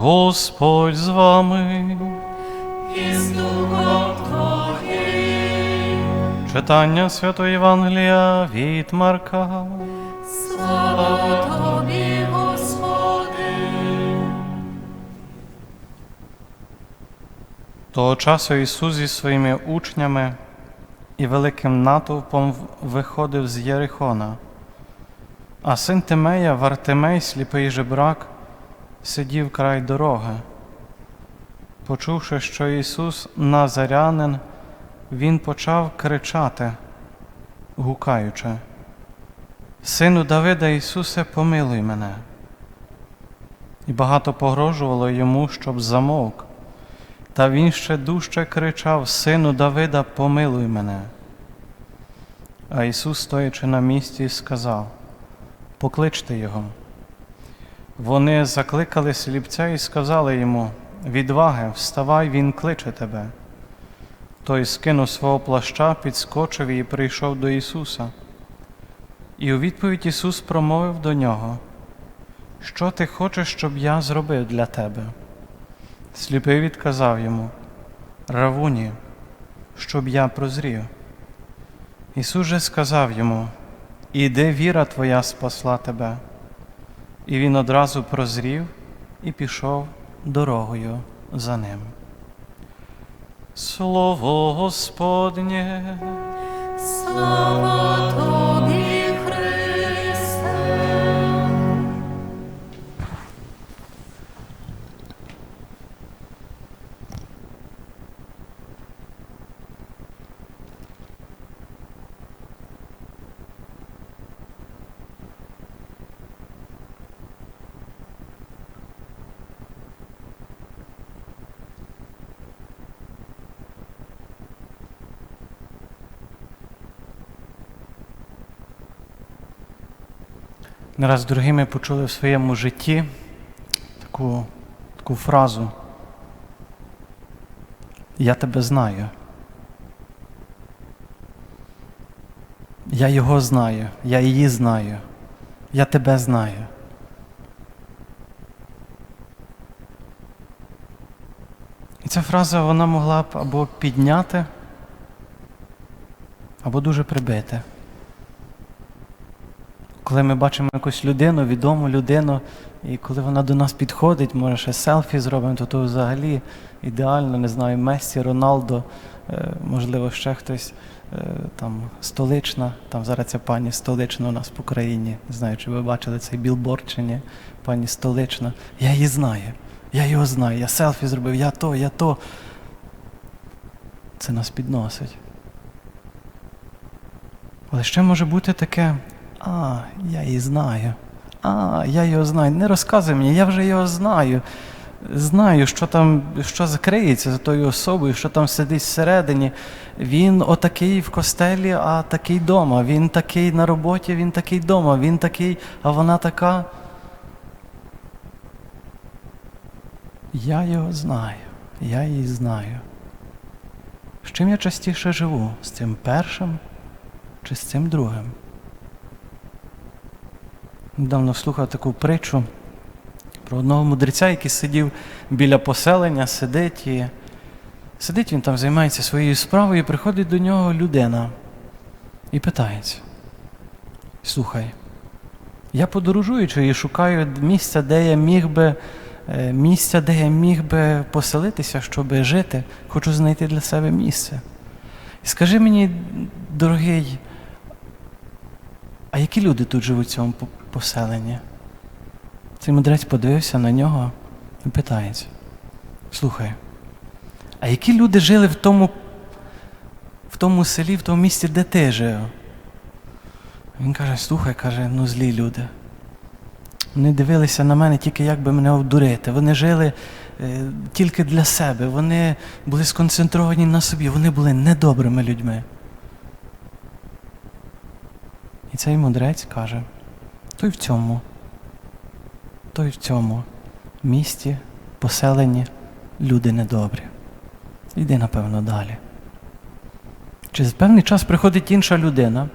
Господь з вами. і з Духом Твоїм. Читання Святого Євангелія від Марка. Слава Тобі, Господи. Того часу Ісус зі своїми учнями і великим натовпом виходив з Єрихона. А син Тимея, Вартимей, сліпий жебрак, сидів край дороги. Почувши, що Ісус Назарянин, Він почав кричати, гукаючи: Сину Давида Ісусе, помилуй мене. І багато погрожувало йому, щоб замовк. Та він ще дужче кричав: Сину Давида, помилуй мене. А Ісус, стоячи на місці, сказав: Покличте його. Вони закликали сліпця і сказали йому: Відваги, вставай, він кличе тебе. Той скинув свого плаща, підскочив і прийшов до Ісуса. І у відповідь Ісус промовив до нього: Що ти хочеш, щоб я зробив для тебе? Сліпий відказав йому, Равуні, щоб я прозрів. Ісус же сказав йому, Іди, віра твоя спасла тебе. І він одразу прозрів і пішов дорогою за ним. Слово Господнє. Слово Тобі, Не раз дорогі ми почули в своєму житті таку, таку фразу. Я тебе знаю. Я його знаю, я її знаю, я тебе знаю. І ця фраза вона могла б або підняти, або дуже прибити. Коли ми бачимо якусь людину, відому людину, і коли вона до нас підходить, може ще селфі зробимо, то то взагалі ідеально, не знаю, Мессі, Роналдо, е, можливо, ще хтось е, там столична, там зараз ця пані столична у нас по країні. Не знаю, чи ви бачили цей білборд чи ні, пані столична. Я її знаю, я його знаю, я селфі зробив, я то, я то. Це нас підносить. Але ще може бути таке, а, я її знаю. А, я його знаю. Не розказуй мені, я вже його знаю. Знаю, що там, що закриється за тою особою, що там сидить всередині. Він отакий в костелі, а такий вдома. Він такий на роботі, він такий вдома, він такий, а вона така. Я його знаю, я її знаю. З чим я частіше живу? З цим першим чи з цим другим? Недавно слухав таку притчу про одного мудреця, який сидів біля поселення, сидить і сидить він там, займається своєю справою, і приходить до нього людина і питається: Слухай, я подорожуючи і шукаю місця, де я міг би, е, місця, де я міг би поселитися, щоб жити, хочу знайти для себе місце. І скажи мені, дорогий, а які люди тут живуть в цьому по- поселенні? Цей мудрець подивився на нього і питається: Слухай, а які люди жили в тому, в тому селі, в тому місці, де ти жив? Він каже: слухай, каже, ну злі люди. Вони дивилися на мене тільки як би мене обдурити. Вони жили е, тільки для себе, вони були сконцентровані на собі, вони були недобрими людьми. І цей мудрець каже: той в цьому, той в цьому місті, поселенні люди недобрі. Йди, напевно, далі. Через певний час приходить інша людина.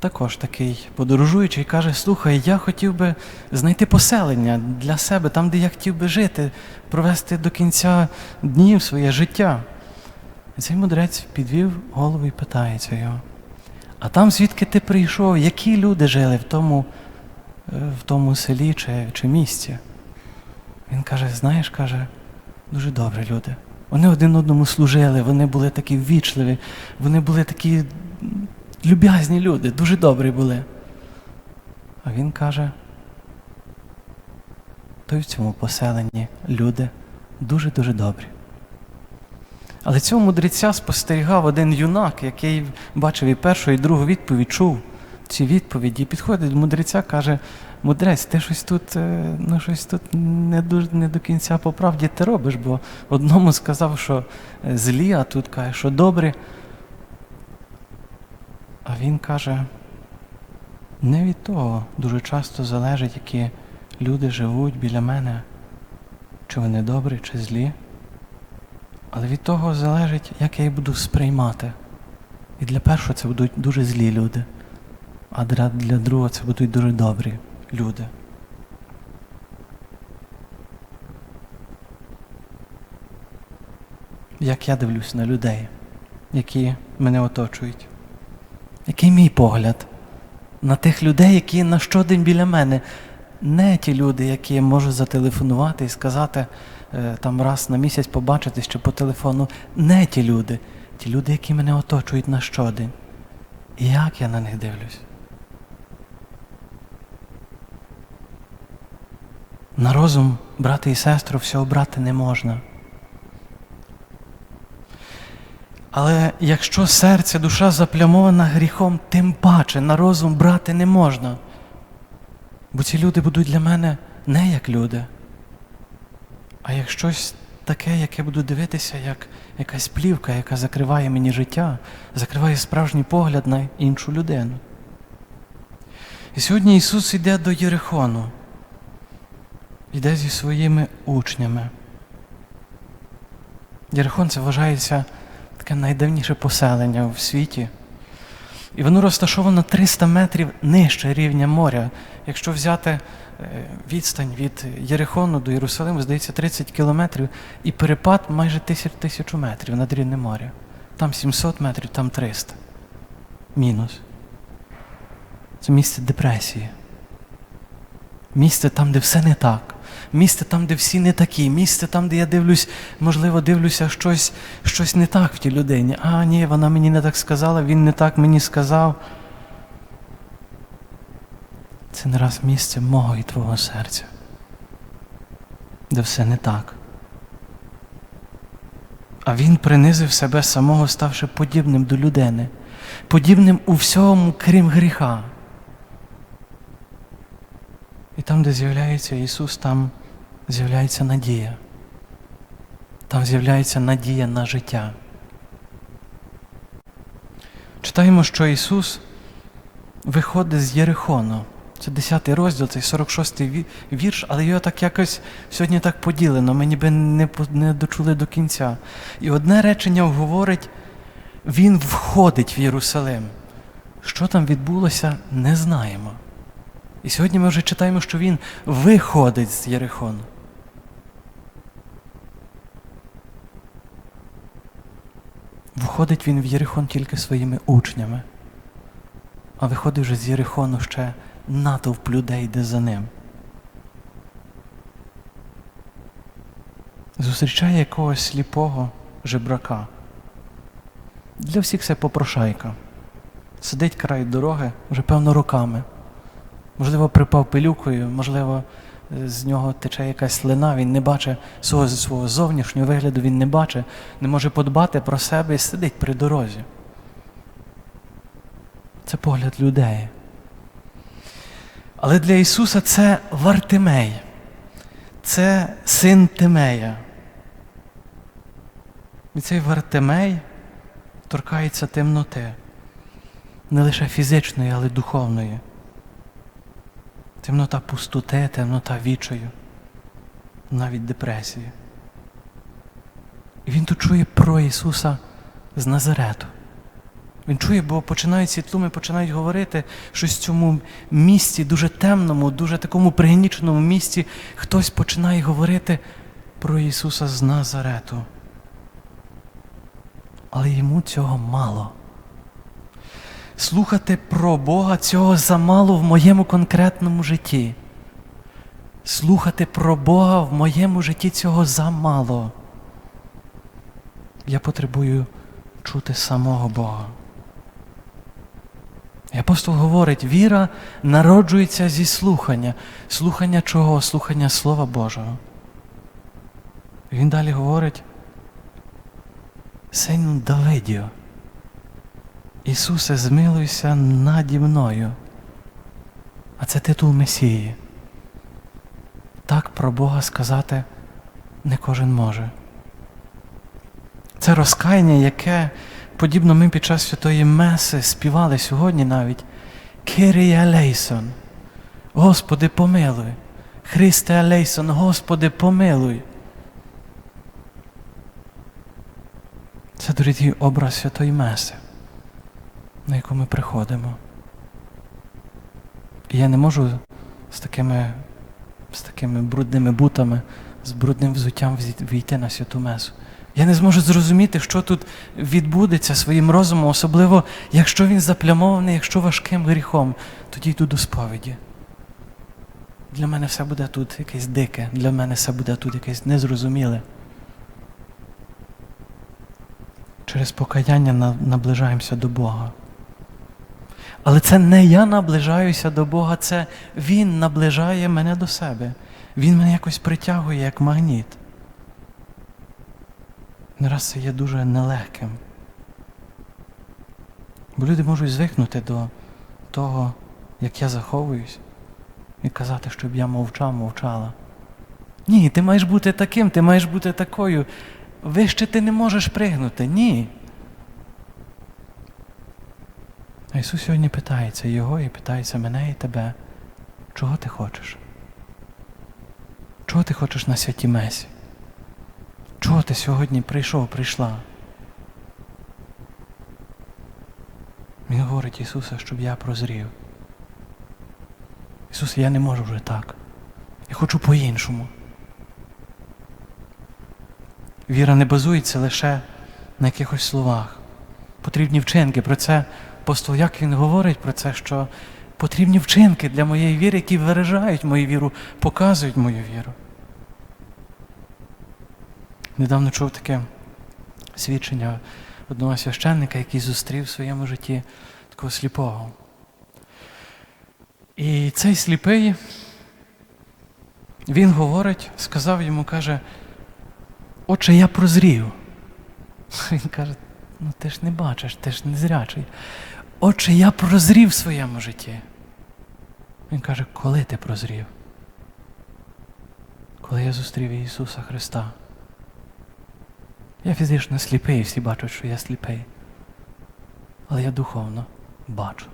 також такий подорожуючий, каже: Слухай, я хотів би знайти поселення для себе, там, де я хотів би жити, провести до кінця днів своє життя. І цей мудрець підвів голову і питається його. А там, звідки ти прийшов, які люди жили в тому, е, в тому селі чи, чи місті? Він каже: знаєш, каже, дуже добрі люди. Вони один одному служили, вони були такі ввічливі, вони були такі люб'язні люди, дуже добрі були. А він каже, то й в цьому поселенні люди дуже-дуже добрі. Але цього мудреця спостерігав один юнак, який бачив і першу, і другу відповідь, чув ці відповіді, і підходить до мудреця, каже: Мудрець, ти щось тут, е, ну, щось тут не, дуже, не до кінця по правді ти робиш, бо одному сказав, що е, злі, а тут каже, що добрі. А він каже, не від того дуже часто залежить, які люди живуть біля мене, чи вони добрі, чи злі. Але від того залежить, як я їх буду сприймати. І для першого це будуть дуже злі люди, а для, другого це будуть дуже добрі люди. Як я дивлюсь на людей, які мене оточують. Який мій погляд на тих людей, які на щодень біля мене. Не ті люди, які можуть зателефонувати і сказати там раз на місяць побачитись чи по телефону. Не ті люди, ті люди, які мене оточують на щодень. Як я на них дивлюсь? На розум, брати і сестру, всього брати не можна. Але якщо серце, душа заплямована гріхом, тим паче на розум брати не можна. Бо ці люди будуть для мене не як люди, як щось таке, яке буду дивитися, як якась плівка, яка закриває мені життя, закриває справжній погляд на іншу людину. І сьогодні Ісус йде до Єрихону, йде зі своїми учнями. Єрихон це вважається таке найдавніше поселення в світі. І воно розташовано 300 метрів нижче рівня моря. Якщо взяти е, відстань від Єрихону до Єрусалиму, здається, 30 кілометрів, і перепад майже тисяч, тисячу метрів над рівнем моря. Там 700 метрів, там 300. Мінус. Це місце депресії. Місце там, де все не так. Місце там, де всі не такі. Місце там, де я дивлюсь, можливо, дивлюся щось, щось не так в тій людині. А, ні, вона мені не так сказала, він не так мені сказав. Це не раз місце мого і твого серця, де все не так. А він принизив себе самого, ставши подібним до людини, подібним у всьому, крім гріха. І там, де з'являється Ісус, там з'являється надія. Там з'являється надія на життя. Читаємо, що Ісус виходить з Єрихону. Це 10 розділ, цей 46 й вірш, але його так якось сьогодні так поділено, ми ніби не, не дочули до кінця. І одне речення говорить, Він входить в Єрусалим. Що там відбулося, не знаємо. І сьогодні ми вже читаємо, що він виходить з Єрихону. Входить він в Єрихон тільки своїми учнями, а виходить вже з Єрихону ще натовп людей йде за ним. Зустрічає якогось сліпого жебрака. Для всіх це попрошайка. Сидить край дороги вже певно роками. Можливо, припав пилюкою, можливо, з нього тече якась слина, він не бачить свого, свого зовнішнього вигляду, він не бачить, не може подбати про себе і сидить при дорозі. Це погляд людей. Але для Ісуса це Вартимей, це син Тимея. І цей Вартимей торкається темноти, не лише фізичної, але й духовної темнота пустоти, темнота вічою, навіть депресії. І він тут чує про Ісуса з Назарету. Він чує, бо починають ці тлуми, починають говорити, що в цьому місці, дуже темному, дуже такому пригніченому місці, хтось починає говорити про Ісуса з Назарету. Але йому цього мало. Слухати про Бога цього замало в моєму конкретному житті. Слухати про Бога в моєму житті цього замало. Я потребую чути самого Бога. І апостол говорить, віра народжується зі слухання. Слухання чого? Слухання Слова Божого. Він далі говорить, сину Давидію, Ісусе, змилуйся наді мною. А це титул Месії. Так про Бога сказати не кожен може. Це розкаяння, яке, подібно ми під час Святої Меси співали сьогодні навіть. Кирія Елейсон. Господи, помилуй. Христе Елейсон, Господи, помилуй. Це, дорогі, образ Святої Меси, на яку ми приходимо. І я не можу з такими, з такими брудними бутами, з брудним взуттям війти на святу месу. Я не зможу зрозуміти, що тут відбудеться своїм розумом, особливо, якщо він заплямований, якщо важким гріхом, тоді йду до сповіді. Для мене все буде тут якесь дике, для мене все буде тут якесь незрозуміле. Через покаяння на- наближаємося до Бога. Але це не я наближаюся до Бога, це Він наближає мене до себе. Він мене якось притягує як магніт. Не раз це є дуже нелегким. Бо люди можуть звикнути до того, як я заховуюсь, і казати, щоб я мовчав, мовчала. Ні, ти маєш бути таким, ти маєш бути такою. Вище ти не можеш пригнути. Ні. А Ісус сьогодні питається його і питається мене і тебе, чого ти хочеш? Чого ти хочеш на святій Месі? Чого ти сьогодні прийшов, прийшла? Він говорить Ісусе, щоб я прозрів. Ісус, я не можу вже так. Я хочу по-іншому. Віра не базується лише на якихось словах. Потрібні вчинки. Про це апостол як він говорить про це, що потрібні вчинки для моєї віри, які виражають мою віру, показують мою віру. Недавно чув таке свідчення одного священника, який зустрів в своєму житті такого сліпого. І цей сліпий, він говорить, сказав йому, каже, Отче, я прозрів. Він каже, ну ти ж не бачиш, ти ж не зрячий. Отче, я прозрів в своєму житті. Він каже, коли ти прозрів? Коли я зустрів Ісуса Христа. Я фізично сліпий, всі бачать, що я сліпий. Але я духовно бачу.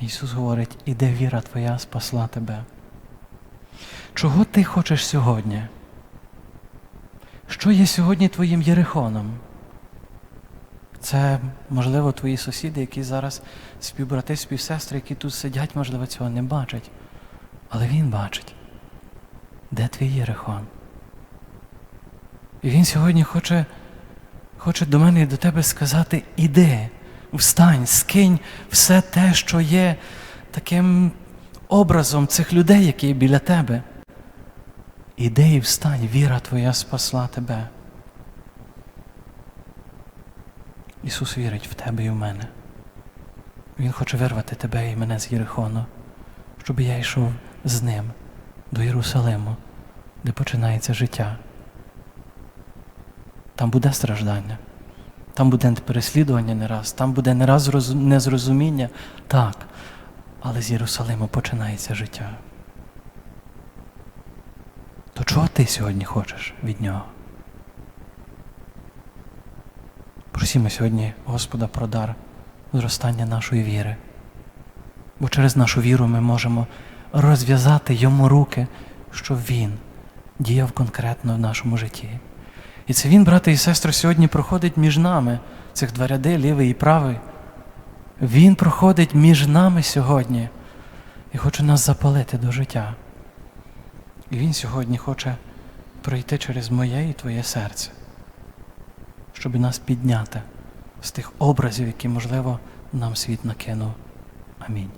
Ісус говорить, іде віра твоя спасла тебе. Чого ти хочеш сьогодні? Що є сьогодні твоїм єрихоном? Це, можливо, твої сусіди, які зараз співбрати, співсестри, які тут сидять, можливо, цього не бачать. Але він бачить, де твій єрихон. І він сьогодні хоче, хоче до мене і до тебе сказати: іди, встань, скинь все те, що є таким образом цих людей, які біля тебе. Іди і встань, віра твоя спасла тебе. Ісус вірить в тебе і в мене. Він хоче вирвати тебе і мене з Єрихону, щоб я йшов з ним до Єрусалиму, де починається життя. Там буде страждання, там буде переслідування не раз, там буде не раз незрозуміння, так, але з Єрусалиму починається життя. То чого ти сьогодні хочеш від нього? Просімо сьогодні Господа про дар зростання нашої віри. Бо через нашу віру ми можемо розв'язати йому руки, щоб Він діяв конкретно в нашому житті. І це Він, брати і сестри, сьогодні проходить між нами, цих два ряди, лівий і правий. Він проходить між нами сьогодні і хоче нас запалити до життя. І Він сьогодні хоче пройти через моє і твоє серце, щоб нас підняти з тих образів, які, можливо, нам світ накинув. Амінь.